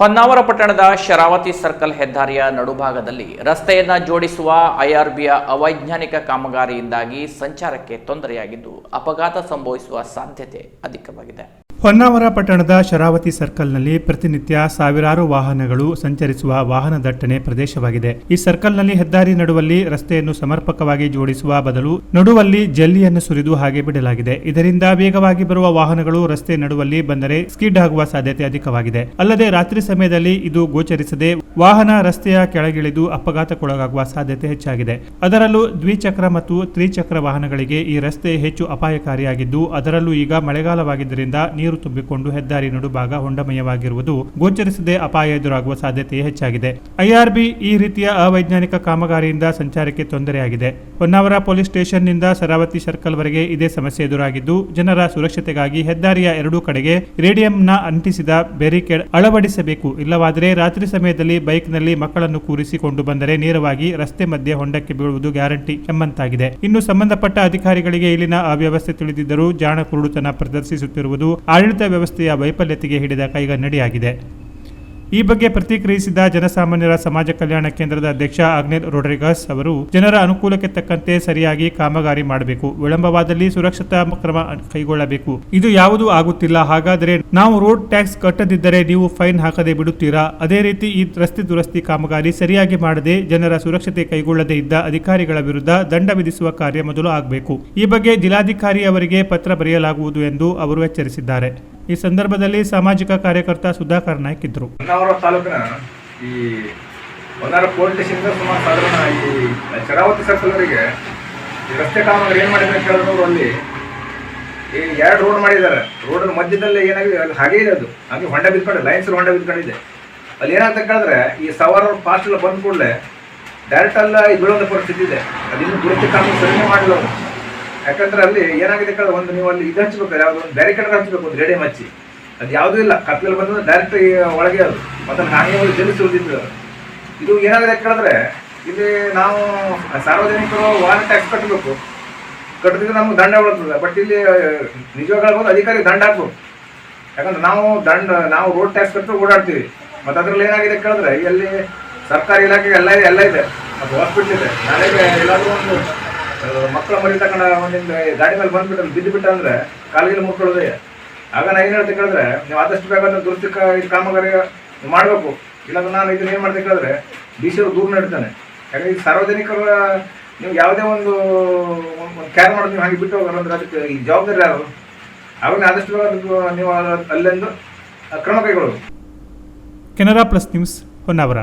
ಹೊನ್ನಾವರ ಪಟ್ಟಣದ ಶರಾವತಿ ಸರ್ಕಲ್ ಹೆದ್ದಾರಿಯ ನಡುಭಾಗದಲ್ಲಿ ರಸ್ತೆಯನ್ನ ಜೋಡಿಸುವ ಐಆರ್ಬಿಯ ಅವೈಜ್ಞಾನಿಕ ಕಾಮಗಾರಿಯಿಂದಾಗಿ ಸಂಚಾರಕ್ಕೆ ತೊಂದರೆಯಾಗಿದ್ದು ಅಪಘಾತ ಸಂಭವಿಸುವ ಸಾಧ್ಯತೆ ಅಧಿಕವಾಗಿದೆ. ಹೊನ್ನಾವರ ಪಟ್ಟಣದ ಶರಾವತಿ ಸರ್ಕಲ್ನಲ್ಲಿ ಪ್ರತಿನಿತ್ಯ ಸಾವಿರಾರು ವಾಹನಗಳು ಸಂಚರಿಸುವ ವಾಹನ ದಟ್ಟಣೆ ಪ್ರದೇಶವಾಗಿದೆ. ಈ ಸರ್ಕಲ್ನಲ್ಲಿ ಹೆದ್ದಾರಿ ನಡುವಲ್ಲಿ ರಸ್ತೆಯನ್ನು ಸಮರ್ಪಕವಾಗಿ ಜೋಡಿಸುವ ಬದಲು ನಡುವಲ್ಲಿ ಜಲ್ಲಿಯನ್ನು ಸುರಿದು ಹಾಗೆ ಬಿಡಲಾಗಿದೆ. ಇದರಿಂದ ವೇಗವಾಗಿ ಬರುವ ವಾಹನಗಳು ರಸ್ತೆ ನಡುವಲ್ಲಿ ಬಂದರೆ ಸ್ಕಿಡ್ ಆಗುವ ಸಾಧ್ಯತೆ ಅಧಿಕವಾಗಿದೆ. ಅಲ್ಲದೆ ರಾತ್ರಿ ಸಮಯದಲ್ಲಿ ಇದು ಗೋಚರಿಸದೆ ವಾಹನ ರಸ್ತೆಯ ಕೆಳಗಿಳಿದು ಅಪಘಾತಕ್ಕೊಳಗಾಗುವ ಸಾಧ್ಯತೆ ಹೆಚ್ಚಾಗಿದೆ. ಅದರಲ್ಲೂ ದ್ವಿಚಕ್ರ ಮತ್ತು ತ್ರಿಚಕ್ರ ವಾಹನಗಳಿಗೆ ಈ ರಸ್ತೆ ಹೆಚ್ಚು ಅಪಾಯಕಾರಿಯಾಗಿದ್ದು, ಅದರಲ್ಲೂ ಈಗ ಮಳೆಗಾಲವಾಗಿದ್ದರಿಂದ ನೀರು ತುಂಬಿಕೊಂಡು ಹೆದ್ದಾರಿ ನಡುಭಾಗ ಹೊಂಡಮಯವಾಗಿರುವುದು ಗೋಚರಿಸದೆ ಅಪಾಯ ಎದುರಾಗುವ ಸಾಧ್ಯತೆ ಹೆಚ್ಚಾಗಿದೆ. ಐಆರ್ಬಿ ಈ ರೀತಿಯ ಅವೈಜ್ಞಾನಿಕ ಕಾಮಗಾರಿಯಿಂದ ಸಂಚಾರಕ್ಕೆ ತೊಂದರೆಯಾಗಿದೆ. ಹೊನ್ನಾವರ ಪೊಲೀಸ್ ಸ್ಟೇಷನ್ನಿಂದ ಸರಾವತಿ ಸರ್ಕಲ್ ವರೆಗೆ ಇದೇ ಸಮಸ್ಯೆ ಎದುರಾಗಿದ್ದು, ಜನರ ಸುರಕ್ಷತೆಗಾಗಿ ಹೆದ್ದಾರಿಯ ಎರಡೂ ಕಡೆಗೆ ರೇಡಿಯಂನ ಅಂಟಿಸಿದ ಬ್ಯಾರಿಕೇಡ್ ಅಳವಡಿಸಬೇಕು. ಇಲ್ಲವಾದರೆ ರಾತ್ರಿ ಸಮಯದಲ್ಲಿ ಬೈಕ್ನಲ್ಲಿ ಮಕ್ಕಳನ್ನು ಕೂರಿಸಿಕೊಂಡು ಬಂದರೆ ನೇರವಾಗಿ ರಸ್ತೆ ಮಧ್ಯೆ ಹೊಂಡಕ್ಕೆ ಬೀಳುವುದು ಗ್ಯಾರಂಟಿ ಎಂಬಂತಾಗಿದೆ. ಇನ್ನು ಸಂಬಂಧಪಟ್ಟ ಅಧಿಕಾರಿಗಳಿಗೆ ಇಲ್ಲಿನ ಅವ್ಯವಸ್ಥೆ ತಿಳಿದಿದ್ದರೂ ಜಾಣ ಕುರುಡುತನ ಪ್ರದರ್ಶಿಸುತ್ತಿರುವುದು ಆಡಳಿತ ವ್ಯವಸ್ಥೆಯ ವೈಫಲ್ಯತೆಗೆ ಹಿಡಿದ ಕೈಗನ್ನಡಿಯಾಗಿದೆ. ಈ ಬಗ್ಗೆ ಪ್ರತಿಕ್ರಿಯಿಸಿದ ಜನಸಾಮಾನ್ಯರ ಸಮಾಜ ಕಲ್ಯಾಣ ಕೇಂದ್ರದ ಅಧ್ಯಕ್ಷ ಅಗ್ನಿರ್ ರೋಡ್ರಿಗಸ್ ಅವರು, ಜನರ ಅನುಕೂಲಕ್ಕೆ ತಕ್ಕಂತೆ ಸರಿಯಾಗಿ ಕಾಮಗಾರಿ ಮಾಡಬೇಕು, ವಿಳಂಬವಾದಲ್ಲಿ ಸುರಕ್ಷತಾ ಕ್ರಮ ಕೈಗೊಳ್ಳಬೇಕು. ಇದು ಯಾವುದೂ ಆಗುತ್ತಿಲ್ಲ, ಹಾಗಾದರೆ ನಾವು ರೋಡ್ ಟ್ಯಾಕ್ಸ್ ಕಟ್ಟದಿದ್ದರೆ ನೀವು ಫೈನ್ ಹಾಕದೆ ಬಿಡುತ್ತೀರಾ? ಅದೇ ರೀತಿ ಈ ರಸ್ತೆ ದುರಸ್ತಿ ಕಾಮಗಾರಿ ಸರಿಯಾಗಿ ಮಾಡದೆ ಜನರ ಸುರಕ್ಷತೆ ಕೈಗೊಳ್ಳದೇ ಇದ್ದ ಅಧಿಕಾರಿಗಳ ವಿರುದ್ಧ ದಂಡ ವಿಧಿಸುವ ಕಾರ್ಯ ಮೊದಲು ಆಗಬೇಕು. ಈ ಬಗ್ಗೆ ಜಿಲ್ಲಾಧಿಕಾರಿ ಅವರಿಗೆ ಪತ್ರ ಬರೆಯಲಾಗುವುದು ಎಂದು ಅವರು ಎಚ್ಚರಿಸಿದ್ದಾರೆ. ಈ ಸಂದರ್ಭದಲ್ಲಿ ಸಾಮಾಜಿಕ ಕಾರ್ಯಕರ್ತ ಸುಧಾಕರ್ ನಾಯ್ಕ್ ಇದ್ರು. ತಾಲೂಕಿನ ಈ ಪೊಲೀಸ್ ಸ್ಟೇಷನ್ ಸುಮಾರು ಸಾಧಾರಣ ಈ ಶರಾವತಿ ಸರ್ಕಲ್ವರೆಗೆ ಈ ರಸ್ತೆ ಕಾಮಗಾರಿ ಏನು ಮಾಡಿದ್ರೆ ಕೇಳಿದ್ರು ಅಲ್ಲಿ ಈ ಎರಡು ರೋಡ್ ಮಾಡಿದ್ದಾರೆ. ರೋಡ್ ಮಧ್ಯದಲ್ಲಿ ಏನಾಗಿದೆ? ಅಲ್ಲಿ ಹಾಗೆ ಇದೆ ಅದು. ಹಾಗೆ ಹೊಂಡ ಬಿದ್ಕೊಂಡು ಲೈನ್ಸ್ ಹೊಂಡ ಬಿದ್ಕೊಂಡಿದೆ ಅಲ್ಲಿ ಕೇಳಿದ್ರೆ, ಈ ಸವಾರ ಎಲ್ಲ ಬಂದ ಕೂಡಲೇ ಡೈರೆಕ್ಟ್ ಅಲ್ಲ ಬೀಳುವಂಥ ಪರಿಸ್ಥಿತಿ ಇದೆ. ಅದಿನ್ನು ದುರಸ್ತಿ ಕಾಮಗಾರಿ ಸರಿ ಮಾಡಿಲ್ಲ ಯಾಕಂದ್ರೆ ಅಲ್ಲಿ ಏನಾಗಿದೆ ಕೇಳಿದ್ರೆ ಒಂದು ನೀವು ಅಲ್ಲಿ ಇದು ಹಚ್ಚಬೇಕು ಯಾವ್ದು ಒಂದು ಬ್ಯಾರಿಕೇಡ್ ಹಚ್ಚಬೇಕು ಒಂದು ರೇಡಿಯಂ ಹಚ್ಚಿ ಅದು ಯಾವುದೂ ಇಲ್ಲ ಕತ್ಲಲ್ಲಿ ಬಂದ್ರೆ ಡೈರೆಕ್ಟ್ ಒಳಗೆ ಅದು. ಮತ್ತೆ ನಾನೇ ಒಂದು ಜಲ್ಲಿ ಸುರಿದಿದ್ದು ಇದು ಏನಾಗಿದೆ ಕೇಳಿದ್ರೆ, ಇಲ್ಲಿ ನಾವು ಸಾರ್ವಜನಿಕರು ವಾಹನ ಟ್ಯಾಕ್ಸ್ ಕಟ್ಟಬೇಕು ಕಟ್ಟಿದ್ರೆ ನಮ್ಗೆ ದಂಡ ಬೀಳ್ತದೆ ಬಟ್ ಇಲ್ಲಿ ನಿಜವಾಗ ಹೇಳ್ಬೋದು ಅಧಿಕಾರಿ ದಂಡ ಹಾಕ್ಬೇಕು. ಯಾಕಂದ್ರೆ ನಾವು ದಂಡ, ನಾವು ರೋಡ್ ಟ್ಯಾಕ್ಸ್ ಕಟ್ಟಿದ್ರೆ ಓಡಾಡ್ತೀವಿ. ಮತ್ತು ಅದ್ರಲ್ಲಿ ಏನಾಗಿದೆ ಕೇಳಿದ್ರೆ, ಇಲ್ಲಿ ಸರ್ಕಾರಿ ಇಲಾಖೆ ಎಲ್ಲ ಇದೆ ಎಲ್ಲ ಇದೆ. ಮತ್ತು ಹಾಸ್ಪಿಟ್ಲ್ ಇದೆ. ನಾಳೆಗೆ ಎಲ್ಲಾದರೂ ಒಂದು ಮಕ್ಕಳ ಮರಿ ತಗೊಂಡ ಒಂದಿಂದ ಗಾಡಿ ಮೇಲೆ ಬಂದ್ಬಿಟ್ಟು ಬಿದ್ದು ಬಿಟ್ಟ ಅಂದ್ರೆ ಕಾಲಿಗೆ ಮುಟ್ಕೊಳ್ಳೋದೇ ಆಗ ನಾನು ಏನು ಹೇಳ್ತೀನಿ ಕೇಳಿದ್ರೆ, ನೀವು ಆದಷ್ಟು ಬೇಗ ದುರ್ಸ್ತಿ ಕಾಮಗಾರಿ ಮಾಡಬೇಕು. ಇಲ್ಲಾಂದ್ರೆ ನಾನು ಇದನ್ನ ಏನು ಮಾಡ್ತೀನಿ ಕೇಳಿದ್ರೆ ಡಿ ಸಿ ಅವ್ರು ದೂರ ನಡೀತಾನೆ ಯಾಕಂದ್ರೆ ಈ ಸಾರ್ವಜನಿಕರ, ನೀವು ಯಾವುದೇ ಒಂದು ಕ್ಯಾರ್ ಮಾಡೋದು ನೀವು ಹಾಗೆ ಬಿಟ್ಟು ಹೋಗೋರು ಅಂದ್ರೆ ಅದಕ್ಕೆ ಈ ಜವಾಬ್ದಾರಿ ಯಾರು? ಅವ್ರನ್ನ ಆದಷ್ಟು ಬೇಗ ನೀವು ಅಲ್ಲೆಂದು ಕ್ರಮ ಕೈಗೊಳ್ಳೋದು. Canara plus news Honnavar.